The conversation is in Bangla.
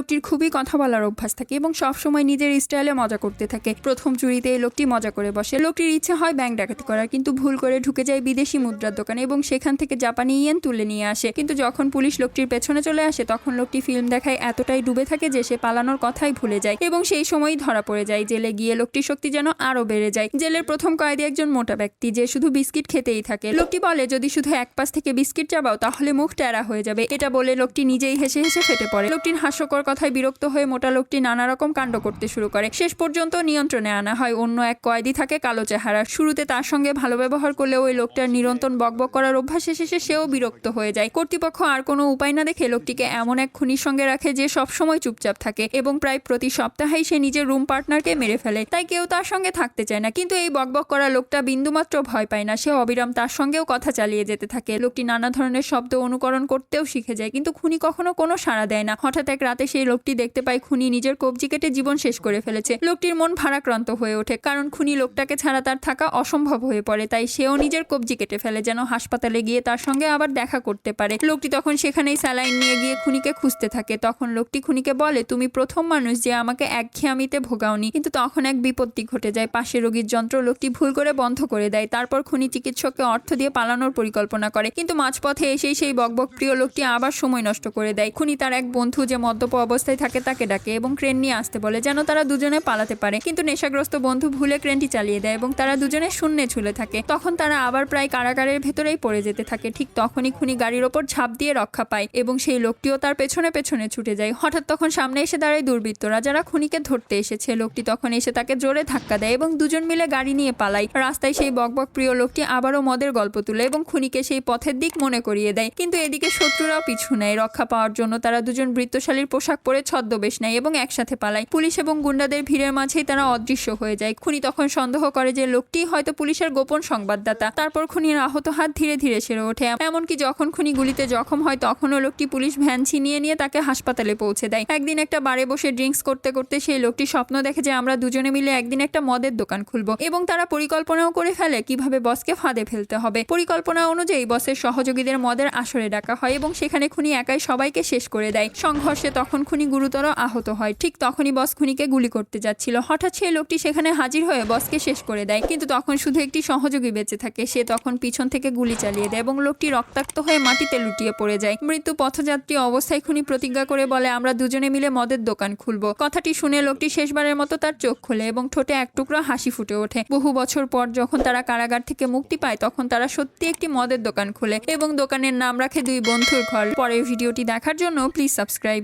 লোকটির খুবই কথা বলার অভ্যাস থাকে এবং সবসময় নিজের স্টাইলে মজা করতে থাকে। প্রথম চুরিতে এই লোকটি মজা করে বসে। লোকটির ইচ্ছে হয় ব্যাংক ডাকাতি করার, কিন্তু ভুল করে ঢুকে যায় বিদেশি মুদ্রার দোকানে এবং সেখান থেকে জাপানি ইয়েন তুলে নিয়ে আসে। কিন্তু যখন পুলিশ লোকটির পেছনে চলে আসে, তখন লোকটি ফিল্ম দেখায় এতটাই ডুবে থাকে যে সে পালানোর কথাই ভুলে যায় এবং সেই সময়ই ধরা পড়ে যায়। জেলে গিয়ে লোকটির শক্তি যেন আরও বেড়ে যায়। জেলের প্রথম কয়েদি একজন মোটা ব্যক্তি যে শুধু বিস্কিট খেতেই থাকে। লোকটি বলে, যদি শুধু এক পাশ থেকে বিস্কিট চাবাও, তাহলে মুখ টেরা হয়ে যাবে। এটা বলে লোকটি নিজেই হেসে হেসে ফেটে পড়ে। লোকটির হাস্যকর কথায় বিরক্ত হয়ে মোটা লোকটি নানা রকম কাণ্ড করতে শুরু করে। শেষ পর্যন্ত নিয়ন্ত্রণে আনা হয়, অন্য এক কয়েদি থাকে কালো চেহারা শুরুতে তার সঙ্গে ভালো ব্যবহার করলে ওই লোকটার নিরন্তর বকবক করার অভ্যাস শেষে সেও বিরক্ত হয়ে যায়। কর্তৃপক্ষ আর কোনো উপায় না দেখে লোকটিকে এমন এক খুনির সঙ্গে রাখে যে সবসময় চুপচাপ থাকে এবং প্রায় প্রতি সপ্তাহেই সে নিজের রুম পার্টনারকে মেরে ফেলে। তাই কেউ তার সঙ্গে থাকতে চায় না, কিন্তু এই বকবক করা লোকটা বিন্দুমাত্র ভয় পায় না। সে অবিরাম তার সঙ্গেও কথা চালিয়ে যেতে থাকে। লোকটি নানা ধরনের শব্দ অনুকরণ করতেও শিখে যায়, কিন্তু খুনি কখনো কোনো সাড়া দেয় না। হঠাৎ এক রাতে সেই লোকটি দেখতে পায় খুনি নিজের কবজি কেটে জীবন শেষ করে ফেলেছে। লোকটির মন ভারাক্রান্ত হয়ে ওঠে, কারণ খুনি লোকটাকে ছাড়া তার থাকা অসম্ভব হয়ে পড়ে, তাই সেও নিজের কবজি কেটে ফেলে যেন হাসপাতালে গিয়ে তার সঙ্গে আবার দেখা করতে পারে। লোকটি তখন সেখানেই স্যালাইন নিয়ে গিয়ে খুনিকে খুঁজতে থাকে। তখন লোকটি খুনিকে বলে, তুমি প্রথম মানুষ যে আমাকে একঘেয়ামিতে ভোগাওনি। কিন্তু তখন এক বিপত্তি ঘটে যায়। পাশে রোগীর যন্ত্র লোকটি ভুল করে বন্ধ করে দেয়। তারপর খুনি চিকিৎসককে অর্থ দিয়ে পালানোর পরিকল্পনা করে। কিন্তু মাঝপথে এসেই সেই বকবক প্রিয় লোকটি আবার সময় নষ্ট করে দেয়। খুনি তার এক বন্ধু যে মদ্যপ অবস্থায় থাকে তাকে ডাকে এবং ক্রেন নিয়ে আসতে বলে যেন তারা দুজনে পালাতে পারে। কিন্তু নেশাগ্রস্ত বন্ধু ভুলে ক্রেনটি চালিয়ে দেয় এবং তারা দুজনে শূন্যে ঝুলে থাকে। তখন তারা আবার প্রায় কারাগারের ভেতরেই পড়ে যেতে থাকে। ঠিক তখনই খুনি গাড়ির ওপর ঝাঁপ দিয়ে রক্ষা পায় এবং সেই লোকটিও তার পেছনে পেছনে ছুটে যায়। হঠাৎ তখন সামনে এসে দাঁড়ায় দুর্বৃত্তরা যারা খুনিকে ধরতে এসেছে। লোকটি তখন এসে তাকে জোরে ধাক্কা দেয় এবং দুজন মিলে গাড়ি নিয়ে পালায়। রাস্তায় সেই বকবক প্রিয় লোকটি আবারও মদের গল্প তুলে এবং খুনিকে সেই পথের দিক মনে করিয়ে দেয়। কিন্তু এদিকে শত্রুরাও পিছু নেয়। রক্ষা পাওয়ার জন্য তারা দুজন বৃত্তশালীর পোশাক পরে ছদ্মবেশ নেয় এবং একসাথে পালায়। পুলিশ এবং গুন্ডাদের ভিড়ের মাঝেই তারা অদৃশ্য হয়ে যায়। খুনি তখন সন্দেহ করে যে লোকটি হয়তো পুলিশের গোপন সংবাদদাতা। তারপর খুনির আহত হাত ধীরে ধীরে সেরে ওঠে। এমনকি যখন খুনি গুলিতে জখম হয়, তখনও লোকটি পুলিশ ভ্যান ছিনিয়ে নিয়ে তাকে হাসপাতালে পৌঁছে দেয়। একদিন একটা বারে বসে ড্রিঙ্কস করতে করতে সেই লোকটি স্বপ্ন দেখে যে আমরা দুজনে মিলে একদিন একটা মদের দোকান খুলবো এবং তারা পরিকল্পনাও করে ফেলে কীভাবে বসকে ফাঁদে ফেলতে হবে। পরিকল্পনা অনুযায়ী বসের সহযোগীদের মদের আসরে ডাকা হয় এবং সেখানে খুনি একাই সবাইকে শেষ করে দেয়। সংঘর্ষে তখন খুনি গুরুতর আহত হয়। ঠিক তখনই বস খুনিকে গুলি করতে যাচ্ছিল। হঠাৎ সেই লোকটি সেখানে হাজির হয়ে বসকে শেষ করে দেয়। কিন্তু তখন শুধু একটি সহযোগী বেঁচে থাকে। সে তখন পিছন থেকে গুলি চালিয়ে দেয় এবং লোকটি রক্তাক্ত হয়ে মাটিতে লুটিয়ে পড়ে যায়। মৃত্যু পথযাত্রী অবস্থায় খুনি প্রতিজ্ঞা করে বলে, আমরা দুজনে মিলে মদের দোকান খুলবো। কথাটি শুনে লোকটি শেষবারের মতো তার চোখ খোলে এবং ঠোঁটে এক টুকরো হাসি ফুটে ওঠে। বহু বছর পর যখন তারা কারাগার থেকে মুক্তি পায়, তখন তারা সত্যি একটি মদের দোকান খোলে এবং দোকানের নাম রাখে দুই বন্ধুর ঘর। পরের ভিডিওটি দেখার জন্য প্লিজ সাবস্ক্রাইব।